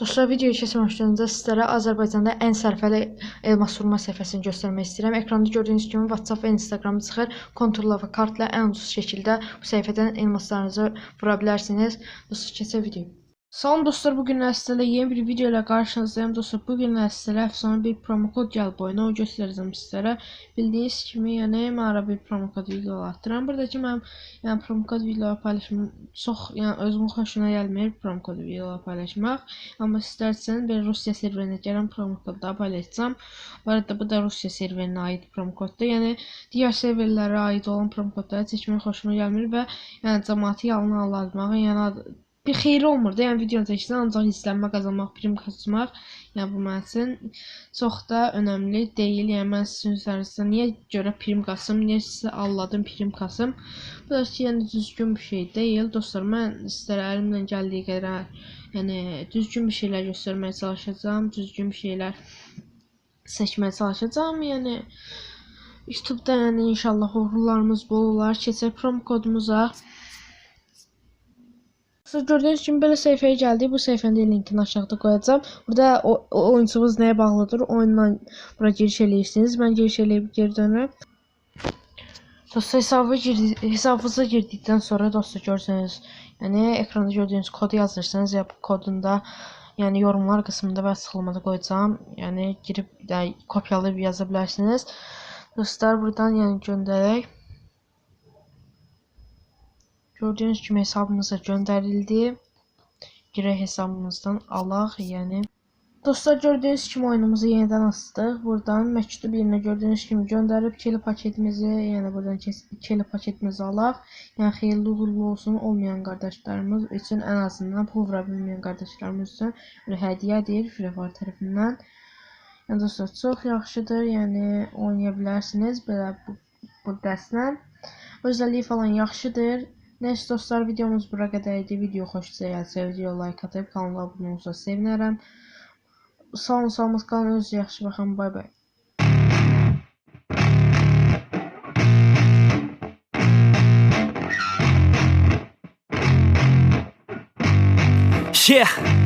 Dostlar videoya keçməmişdən öncə sizlərə Azərbaycanda ən sərfəli elmas vurma səhifəsini göstərmək istəyirəm. Ekranda gördüyünüz kimi WhatsApp və Instagram çıxır. Konturla və kartla ən ucuz şəkildə bu səhifədən elmaslarınızı vura bilərsiniz. Dostlar keçək videoya. Salam dostlar, bu gün sizlərlə yeni bir video ilə qarşınızdayım. Dostlar, bu gün sizlərə əfsanə bir promo kod gəlib oyuna, o göstərəcəm sizlərə. Bildiyiniz kimi, yəni mən ara bir promo kod videolar atıram. Buradakı mənim yəni promo kod videoları paylaşmam çox, yəni özümün xoşuna gəlmir promo kod videolar paylaşmaq. Amma istərseniz bir Rusiya serverinə gələn promo kodları paylaşacağam. Bu arada bu da Rusiya serverinə aid promo koddur. Yəni digər serverlərə aid olan promo kodları seçmək xoşuma gəlmir və yəni cəmaatı yalana aldatmağı, yəni bir xeyri olmur da. Yəni video çəksən ancaq izlənmə qazanmaq, prim qazanmaq, yəni bu mənim üçün çox da önəmli deyil. Yəni mən sizin üzərinizdə niyə görə prim qasım, niyə sizə alladım prim qasım? Bu da ki, yəni düzgün bir şey deyil. Dostlar, mən sizlərə əlimdən gəldiyi qədər yəni düzgün bir şeylər göstərməyə çalışacağam, düzgün bir şeylər seçməyə çalışacağam. Yəni YouTube-da yəni inşallah uğurlarımız bol olar. Keçək promo kodumuza. Siz gördüyünüz kimi belə səhifəyə gəldik. Bu səhifənin də linkini aşağıda qoyacağam. Burada o, o oyunçumuz nəyə bağlıdır? Oyunla bura giriş eləyirsiniz. Mən giriş eləyib geri dönürəm. Dostlar hesabı girdi, hesabınıza girdikdən sonra dostlar görsəniz, yəni ekranda gördüyünüz kodu yazırsanız ya bu kodun da yəni yorumlar qismində və açıqlamada qoyacağam. Yəni girib də kopyalayıb yaza bilərsiniz. Dostlar buradan yəni göndərək. Gördüyünüz kimi hesabımıza göndərildi. Girək hesabımızdan alaq, yəni. Dostlar gördüyünüz kimi oyunumuzu yenidən açdıq. Buradan məktub yerinə gördüyünüz kimi göndərib keli paketimizi, yəni buradan keli paketimizi alaq. Yəni xeyirli uğurlu olsun olmayan qardaşlarımız üçün ən azından pul vura bilməyən qardaşlarımız üçün bir hədiyyədir Free tərəfindən. Yəni dostlar çox yaxşıdır. Yəni oynaya bilərsiniz belə bu, bu dərslə. Özəlliyi falan yaxşıdır. Neyse dostlar videomuz bura qədər idi. Video xoşunuza gəlsə video like atıb kanala abunə olsanız sevinərəm. Sağ olun, sağlıqlı qalın. Özünüzə yaxşı baxın. Bay bay. Yeah.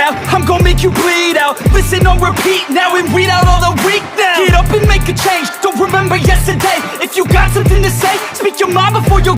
I'm gonna make you bleed out. Listen on repeat now and weed out all the weak now.